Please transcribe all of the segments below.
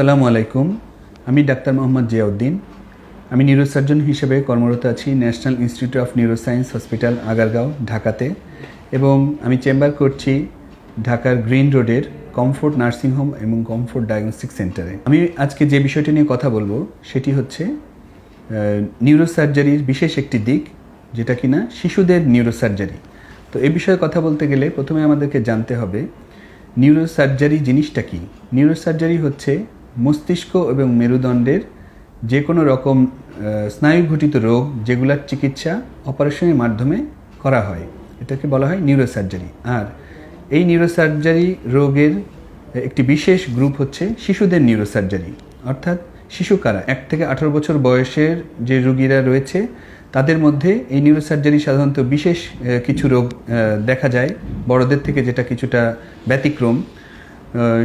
আসসালামু আলাইকুম। আমি ডাক্তার মোহাম্মদ জিয়াউদ্দিন। আমি নিউরোসার্জন হিসেবে কর্মরত আছি national institute of neuroscience hospital Agargaon, ঢাকাতে। এবং আমি চেম্বার করছি ঢাকার গ্রিন রোডের কমফোর্ট নার্সিং হোম এবং কমফোর্ট ডায়াগনস্টিক সেন্টারে। আমি আজকে যে বিষয়টি নিয়ে কথা বলব, সেটি হচ্ছে নিউরোসার্জারির বিশেষ একটি দিক, যেটা কিনা শিশুদের নিউরোসার্জারি তো এ বিষয়ে কথা বলতে গেলে প্রথমে আমাদেরকে জানতে হবে নিউরোসার্জারি জিনিসটা কি? নিউরোসার্জারি হচ্ছে মস্তিষ্ক এবং মেরুদণ্ডের যে কোনো রকম স্নায়ুঘটিত রোগ যেগুলার চিকিৎসা অপারেশনের মাধ্যমে করা হয়। এটাকে বলা হয় নিউরোসার্জারি আর এই নিউরোসার্জারি রোগের একটি বিশেষ গ্রুপ হচ্ছে শিশুদের নিউরোসার্জারি অর্থাৎ শিশু কারা এক থেকে আঠারো বছর বয়সের যে রুগীরা রয়েছে, তাদের মধ্যে এই নিউরোসার্জারি সাধারণত বিশেষ কিছু রোগ দেখা যায়। বড়দের থেকে যেটা কিছুটা ব্যতিক্রম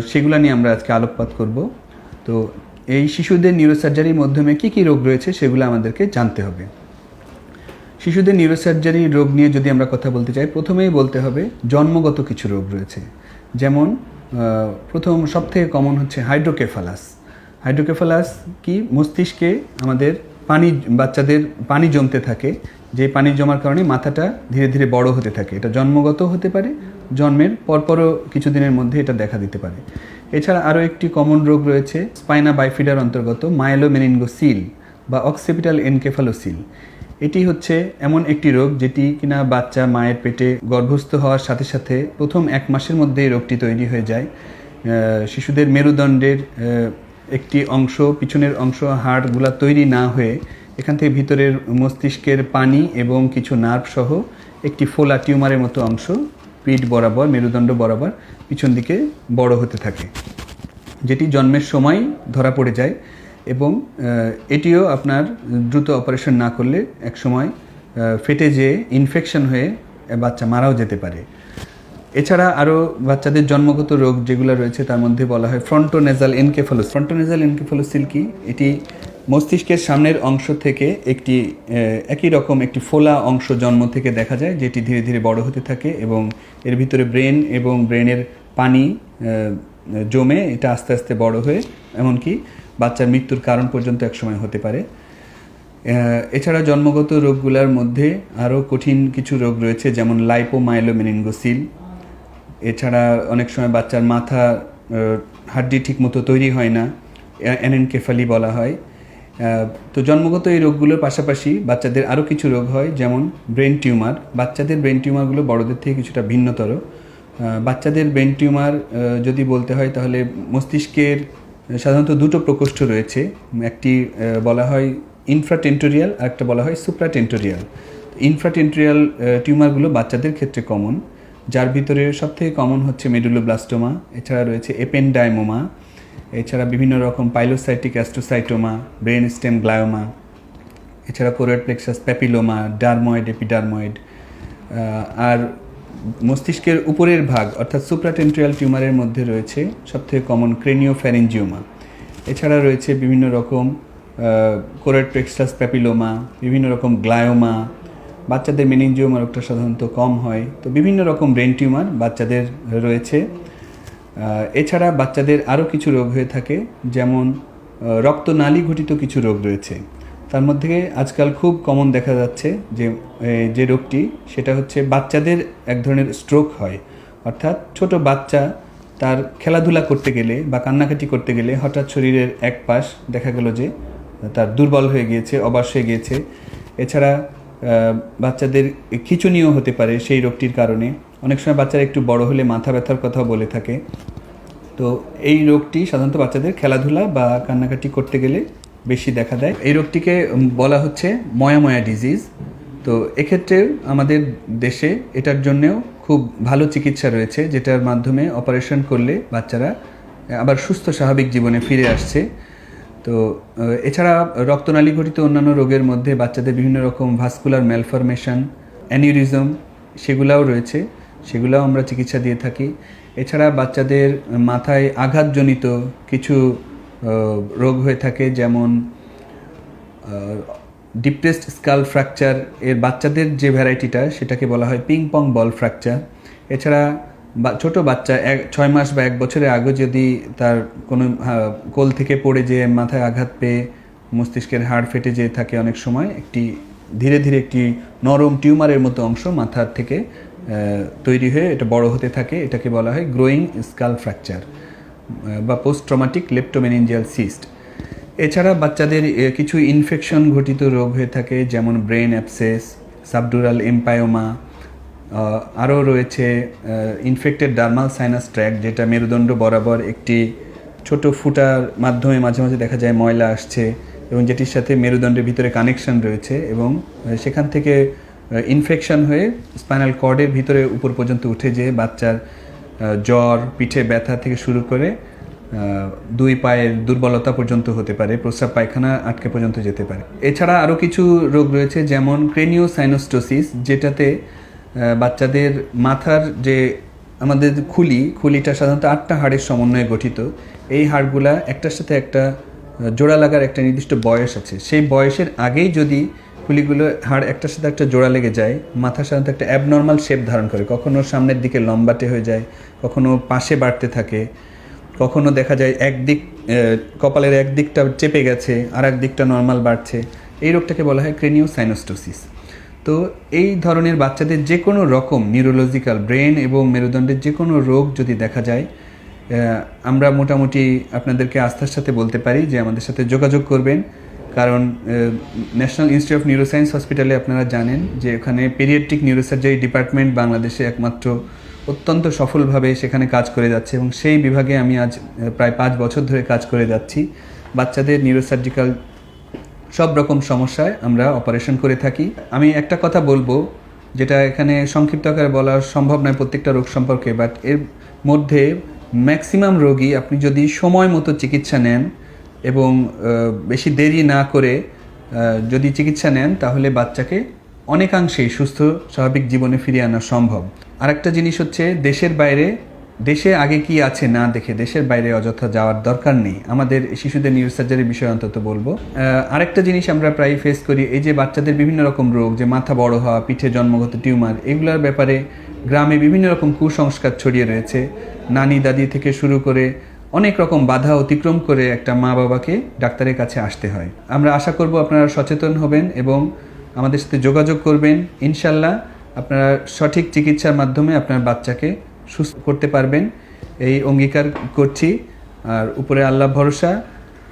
সেগুলো নিয়ে আমরা আজকে আলোকপাত করব। তো এই শিশুদের নিউরোসার্জারির মাধ্যমে কি কি রোগ রয়েছে সেগুলো আমাদেরকে জানতে হবে। শিশুদের নিউরোসার্জারি রোগ নিয়ে যদি আমরা কথা বলতে চাই, প্রথমেই বলতে হবে জন্মগত কিছু রোগ রয়েছে। যেমন প্রথম সবথেকে কমন হচ্ছে হাইড্রোকেফালাস হাইড্রোকেফালাস কি? মস্তিষ্কে আমাদের পানি, বাচ্চাদের পানি জমতে থাকে। যে পানি জমার কারণে মাথাটা ধীরে ধীরে বড় হতে থাকে। এটা জন্মগত হতে পারে, জন্মের পরপরও কিছুদিনের মধ্যে এটা দেখা দিতে পারে। এছাড়া আরও একটি কমন রোগ রয়েছে স্পাইনা বাইফিডার অন্তর্গত মাইলোমেনিনগোসিল বা অক্সিপিটাল এনকেফালোসিল এটি হচ্ছে এমন একটি রোগ যেটি কিনা বাচ্চা, মায়ের পেটে গর্ভস্থ হওয়ার সাথে সাথে প্রথম এক মাসের মধ্যে রোগটি তৈরি হয়ে যায়। শিশুদের মেরুদণ্ডের একটি অংশ, পিছনের অংশ, হাড়গুলা তৈরি না হয়ে এখান থেকে ভিতরের মস্তিষ্কের পানি এবং কিছু নার্ভ সহ একটি ফোলা টিউমারের মতো অংশ পিঠ বরাবর, মেরুদণ্ড বরাবর পিছন দিকে বড় হতে থাকে, যেটি জন্মের সময় ধরা পড়ে যায় এবং এটিও আপনার দ্রুত অপারেশন না করলে এক সময় ফেটে যেয়ে ইনফেকশন হয়ে বাচ্চা মারাও যেতে পারে। এছাড়া আরও বাচ্চাদের জন্মগত রোগ যেগুলো রয়েছে, তার মধ্যে বলা হয় ফ্রন্টোনেজাল এনকেফালোস ফ্রন্টোনেজাল এনকেফালোসিল কি? এটি মস্তিষ্কের সামনের অংশ থেকে একটি একই রকম একটি ফোলা অংশ জন্ম থেকে দেখা যায়, যেটি ধীরে ধীরে বড় হতে থাকে এবং এর ভিতরে ব্রেন এবং ব্রেনের পানি জমে এটা আস্তে আস্তে বড় হয়ে, এমনকি বাচ্চার মৃত্যুর কারণ পর্যন্ত একসময় হতে পারে। এছাড়া জন্মগত রোগগুলোর মধ্যে আরও কঠিন কিছু রোগ রয়েছে, যেমন লাইপোমাইলোমেনিনগোসিল এছাড়া অনেক সময় বাচ্চার মাথা হাড্ডি ঠিকমতো তৈরি হয় না অ্যানেনকেফালি বলা হয়। তো জন্মগত এই রোগগুলোর পাশাপাশি বাচ্চাদের আরও কিছু রোগ হয়, যেমন ব্রেন টিউমার। বাচ্চাদের ব্রেন টিউমারগুলো বড়দের থেকে কিছুটা ভিন্নতর। বাচ্চাদের ব্রেন টিউমার যদি বলতে হয় তাহলে মস্তিষ্কের সাধারণত দুটো প্রকোষ্ঠ রয়েছে। একটি বলা হয় ইনফ্রাটেন্টোরিয়াল আর একটা বলা হয় সুপ্রাটেন্টোরিয়াল ইনফ্রাটেন্টোরিয়াল টিউমারগুলো বাচ্চাদের ক্ষেত্রে কমন যার ভিতরে সবথেকে কমন হচ্ছে মেডুলোব্লাস্টোমা, এছাড়া রয়েছে এপেনডাইমোমা এছাড়া বিভিন্ন রকম pilocytic astrocytoma brain stem glioma এছাড়া কোরিয়ার প্লেক্সাস প্যাপিলোমা ডারময়েড এপিডারময়েড আর মস্তিষ্কের উপরের ভাগ, অর্থাৎ সুপ্রাটেন্ট্রিয়াল টিউমারের মধ্যে রয়েছে সবথেকে কমন ক্রেনিও ফ্যারেঞ্জিওমা এছাড়া রয়েছে বিভিন্ন রকম কোরেট প্লেক্সাস প্যাপিলোমা বিভিন্ন রকম গ্লায়োমা বাচ্চাদের মেনিনজিওমা রোগটা সাধারণত কম হয়। তো বিভিন্ন রকম ব্রেন টিউমার বাচ্চাদের রয়েছে। এছাড়া বাচ্চাদের আরও কিছু রোগ হয়ে থাকে, যেমন রক্তনালী ঘটিত কিছু রোগ রয়েছে। তার মধ্যে আজকাল খুব কমন দেখা যাচ্ছে যে যে রোগটি, সেটা হচ্ছে বাচ্চাদের এক ধরনের স্ট্রোক হয়। অর্থাৎ ছোট বাচ্চা তার খেলাধুলা করতে গেলে বা কান্নাকাটি করতে গেলে হঠাৎ শরীরের এক পাশ দেখা গেল যে, তার দুর্বল হয়ে গিয়েছে অবাস হয়ে গিয়েছে। এছাড়া বাচ্চাদের খিচুনিও হতে পারে সেই রোগটির কারণে। অনেক সময় বাচ্চারা একটু বড় হলে মাথা ব্যথার কথাও বলে থাকে। তো এই রোগটি সাধারণত বাচ্চাদের খেলাধুলা বা কান্নাকাটি করতে গেলে বেশি দেখা দেয়। এই রোগটিকে বলা হচ্ছে ময়াময়া ডিজিজ। তো এক্ষেত্রে আমাদের দেশে এটার জন্যেও খুব ভালো চিকিৎসা রয়েছে, যেটার মাধ্যমে অপারেশন করলে বাচ্চারা আবার সুস্থ স্বাভাবিক জীবনে ফিরে আসছে। তো এছাড়া রক্তনালী ঘটিত অন্যান্য রোগের মধ্যে বাচ্চাদের বিভিন্ন রকম ভাস্কুলার ম্যালফরমেশন অ্যানিউরিজম সেগুলাও রয়েছে। সেগুলাও আমরা চিকিৎসা দিয়ে থাকি। এছাড়া বাচ্চাদের মাথায় আঘাতজনিত কিছু রোগ হয়ে থাকে, যেমন ডিপ্রেসড স্কাল ফ্র্যাকচার এর বাচ্চাদের যে ভ্যারাইটিটা সেটাকে বলা হয় পিং পং বল ফ্র্যাকচার এছাড়া বা, ছোট বাচ্চা, এক, ছয় মাস বা এক বছরের আগে যদি তার কোনো কোল থেকে পড়ে যে মাথায় আঘাত পেয়ে মস্তিষ্কের হাড় ফেটে যেয়ে থাকে অনেক সময়, একটি, ধীরে ধীরে একটি নরম টিউমারের মতো অংশ মাথার থেকে তৈরি হয়ে এটা বড় হতে থাকে, এটাকে বলা হয় গ্রোয়িং স্কাল ফ্র্যাকচার বা পোস্ট ট্রমাটিক লেপ্টোমেনিনজিয়াল সিস্ট। এছাড়া বাচ্চাদের কিছু ইনফেকশন ঘটিত রোগ হয়ে থাকে, যেমন ব্রেন অ্যাপসেস সাবডুরাল এম্পায়োমা আরও রয়েছে ইনফেক্টেড ডার্মাল সাইনাস ট্র্যাক যেটা মেরুদণ্ড বরাবর একটি ছোট ফুটার মাধ্যমে মাঝে মাঝে দেখা যায় ময়লা আসছে এবং যেটির সাথে মেরুদণ্ডের ভিতরে কানেকশন রয়েছে এবং সেখান থেকে ইনফেকশন হয়ে স্পাইনাল কর্ডের ভিতরে উপর পর্যন্ত উঠে যেয়ে বাচ্চার জ্বর, পিঠে ব্যথা থেকে শুরু করে দুই পায়ের দুর্বলতা পর্যন্ত হতে পারে, প্রস্রাব পায়খানা আটকে পর্যন্ত যেতে পারে। এছাড়া আরও কিছু রোগ রয়েছে, যেমন ক্রেনিও সাইনোস্টোসিস যেটাতে বাচ্চাদের মাথার যে আমাদের খুলি, খুলিটা সাধারণত আটটা হাড়ের সমন্বয়ে গঠিত। এই হাড়গুলা একটার সাথে একটা জোড়া লাগার একটা নির্দিষ্ট বয়স আছে। সেই বয়সের আগেই যদি খুলিগুলো হাড় একটার সাথে একটা জোড়া লেগে যায়, মাথা সাধারণত একটা অ্যাবনর্মাল শেপ ধারণ করে। কখনো সামনের দিকে লম্বাটে হয়ে যায়, কখনো পাশে বাড়তে থাকে, কখনো দেখা যায় একদিক কপালের এক দিকটা চেপে গেছে আর এক দিকটা নর্মাল বাড়ছে। এই রোগটাকে বলা হয় ক্রেনিও সাইনোস্টোসিস তো এই ধরনের বাচ্চাদের যে কোনো রকম নিউরোলজিক্যাল ব্রেন এবং মেরুদণ্ডের যে কোনো রোগ যদি দেখা যায় আমরা মোটামুটি আপনাদেরকে আস্থার সাথে বলতে পারি যে আমাদের সাথে যোগাযোগ করবেন। কারণ ন্যাশনাল ইনস্টিটিউট অফ নিউরোসায়েন্স হসপিটালে আপনারা জানেন যে ওখানে পেরিয়াট্রিক নিউরোসার্জারি ডিপার্টমেন্ট বাংলাদেশে একমাত্র অত্যন্ত সফলভাবে সেখানে কাজ করে যাচ্ছে এবং সেই বিভাগে আমি আজ প্রায় পাঁচ বছর ধরে কাজ করে যাচ্ছি। বাচ্চাদের নিউরোসার্জিক্যাল সব রকম সমস্যায় আমরা অপারেশন করে থাকি। আমি একটা কথা বলব, যেটা এখানে সংক্ষিপ্ত আকারে বলা সম্ভব নয় প্রত্যেকটা রোগ সম্পর্কে বাট এর মধ্যে ম্যাক্সিমাম রোগী আপনি যদি সময় মতো চিকিৎসা নেন এবং বেশি দেরি না করে যদি চিকিৎসা নেন, তাহলে বাচ্চাকে অনেকাংশেই সুস্থ, স্বাভাবিক জীবনে ফিরিয়ে আনা সম্ভব। আরেকটা জিনিস হচ্ছে, দেশের বাইরে, দেশে আগে কি আছে না দেখে, দেশের বাইরে অযথা যাওয়ার দরকার নেই। আমাদের শিশুদের নিউরোসার্জারির বিষয়ে অন্তত বলব। আরেকটা জিনিস আমরা প্রায় ফেস করি, এই যে বাচ্চাদের বিভিন্ন রকম রোগ, যে মাথা বড় হওয়া, পিঠে জন্মগত টিউমার, এগুলোর ব্যাপারে গ্রামে বিভিন্ন রকম কুসংস্কার ছড়িয়ে রয়েছে। নানি দাদি থেকে শুরু করে অনেক রকম বাধা অতিক্রম করে একটা মা বাবাকে ডাক্তারের কাছে আসতে হয়। আমরা আশা করব আপনারা সচেতন হবেন এবং আমাদের সাথে যোগাযোগ করবেন। ইনশাল্লাহ আপনারা সঠিক চিকিৎসার মাধ্যমে আপনার বাচ্চাকে সুস্থ করতে পারবেন। এই অঙ্গীকার করছি। আর উপরে আল্লাহ ভরসা,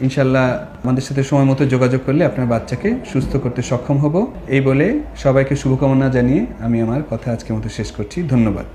ইনশাল্লাহ আমাদের সাথে সময় মতো যোগাযোগ করলে আপনার বাচ্চাকে সুস্থ করতে সক্ষম হব। এই বলে সবাইকে শুভকামনা জানিয়ে আমি আমার কথা আজকের মতো শেষ করছি। ধন্যবাদ।